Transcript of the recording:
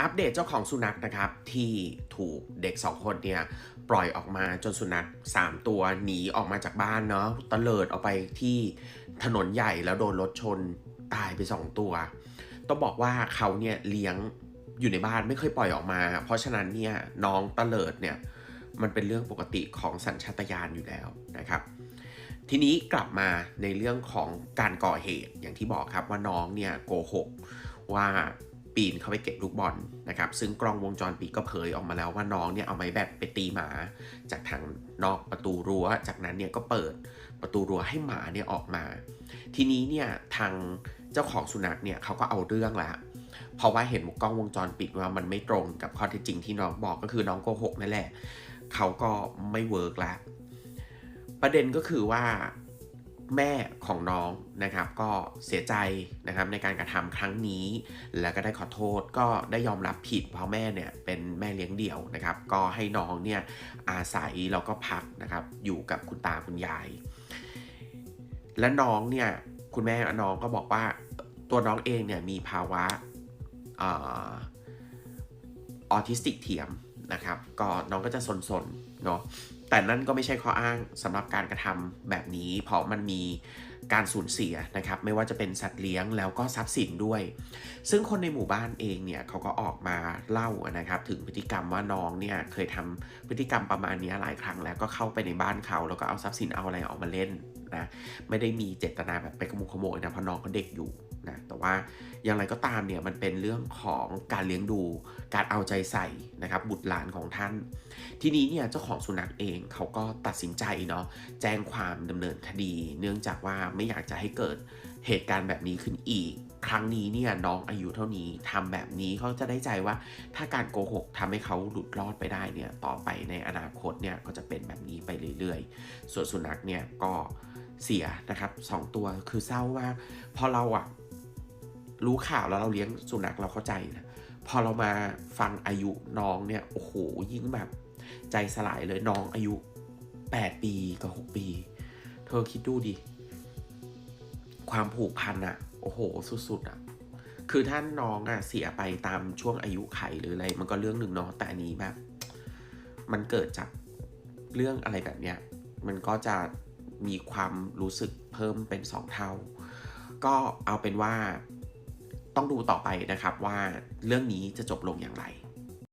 อัปเดตเจ้าของสุนัขนะครับ ที่ถูกเด็ก 2 คนเนี่ย ปล่อยออกมาจนสุนัข 3 ตัวหนีออกมาจากบ้านเนาะตะเลิดออกไปที่ถนนใหญ่แล้วโดนรถชนตายไป 2 ตัว ต้องบอกว่าเขาเนี่ยเลี้ยงอยู่ในบ้านไม่เคยปล่อยออกมา เพราะฉะนั้นเนี่ยน้องตะเลิดเนี่ยมันเป็นเรื่องปกติของสัญชาตญาณอยู่แล้วนะครับ ทีนี้กลับมาในเรื่องของการก่อเหตุอย่างที่บอกครับว่าน้องเนี่ยโกหกว่า ปีนเข้าไปเก็บลูกบอลนะครับ ซึ่งกล้องวงจรปิดก็เผยออกมาแล้วว่าน้องเนี่ยเอาไม้แบตไปตีหมา จากทางนอกประตูรั้ว จากนั้นเนี่ยก็เปิดประตูรั้วให้หมาเนี่ยออกมา ทีนี้เนี่ยทางเจ้าของสุนัขเนี่ยเขาก็เอาเรื่องละเพราะว่าเห็นกล้องวงจรปิดว่ามันไม่ตรงกับข้อเท็จจริงที่น้องบอกก็คือน้องโกหกนั่นแหละเขาก็ไม่เวิร์กละประเด็นก็คือว่า แม่ของน้องนะครับก็เสียใจนะครับในการกระทำครั้งนี้ แล้วก็ได้ขอโทษก็ได้ยอมรับผิดเพราะแม่เนี่ยเป็นแม่เลี้ยงเดี่ยวนะครับ ก็ให้น้องเนี่ยอาศัยแล้วก็พักนะครับอยู่กับคุณตาคุณยาย และน้องเนี่ยคุณแม่น้องก็บอกว่าตัวน้องเองเนี่ยมีภาวะออทิสติกเทียม นะครับ ก็น้องก็จะสนๆเนาะแต่นั่นก็ไม่ใช่ข้ออ้างสำหรับการกระทำแบบนี้ เพราะมันมีการสูญเสียนะครับ ไม่ว่าจะเป็นสัตว์เลี้ยงแล้วก็ทรัพย์สินด้วย ซึ่งคนในหมู่บ้านเองเนี่ยเขาก็ออกมาเล่านะครับ ถึงพฤติกรรมว่าน้องเนี่ยเคยทำพฤติกรรมประมาณนี้หลายครั้งแล้วก็เข้าไปในบ้านเขาแล้วก็เอาทรัพย์สินเอาอะไรออกมาเล่นนะไม่ได้มีเจตนาแบบไปขโมยขโมยนะเพราะน้องก็เด็กอยู่ นะแต่ว่าอย่างไรก็ตามเนี่ยมันเป็นเรื่องของการเลี้ยงดู การเอาใจใส่นะครับบุตรหลานของท่าน ทีนี้เนี่ยเจ้าของสุนัขเองเขาก็ตัดสินใจเนาะแจ้งความดำเนินคดี เนื่องจากว่าไม่อยากจะให้เกิดเหตุการณ์แบบนี้ขึ้นอีก ครั้งนี้เนี่ยน้องอายุเท่านี้ทำแบบนี้เขาจะได้ใจว่า ถ้าการโกหกทำให้เขาหลุดรอดไปได้เนี่ยต่อไปในอนาคตเนี่ยก็จะเป็นแบบนี้ไปเรื่อยๆ ส่วนสุนัขเนี่ยก็เสียนะครับสองตัวคือเศร้ามาพอเราอะ รู้ข่าวแล้วเราเลี้ยงสุนัขเราเข้าใจนะพอเรามาฟังอายุน้องเนี่ยโอ้โหยิ่งแบบใจสลายเลยน้องอายุ 8 ปีกับ 6 ปี เธอคิดดูดิ ความผูกพันอะโอ้โห สุดๆอะคือท่านน้องอะเสียไปตามช่วงอายุไขหรืออะไร มันก็เรื่องหนึ่งเนาะแต่อันนี้แบบ มันเกิดจากเรื่องอะไรแบบเนี้ยมันก็จะมีความรู้สึกเพิ่มเป็นสองเท่า ก็เอาเป็นว่า ต้องดูต่อไปนะครับว่าเรื่องนี้จะจบลงอย่างไร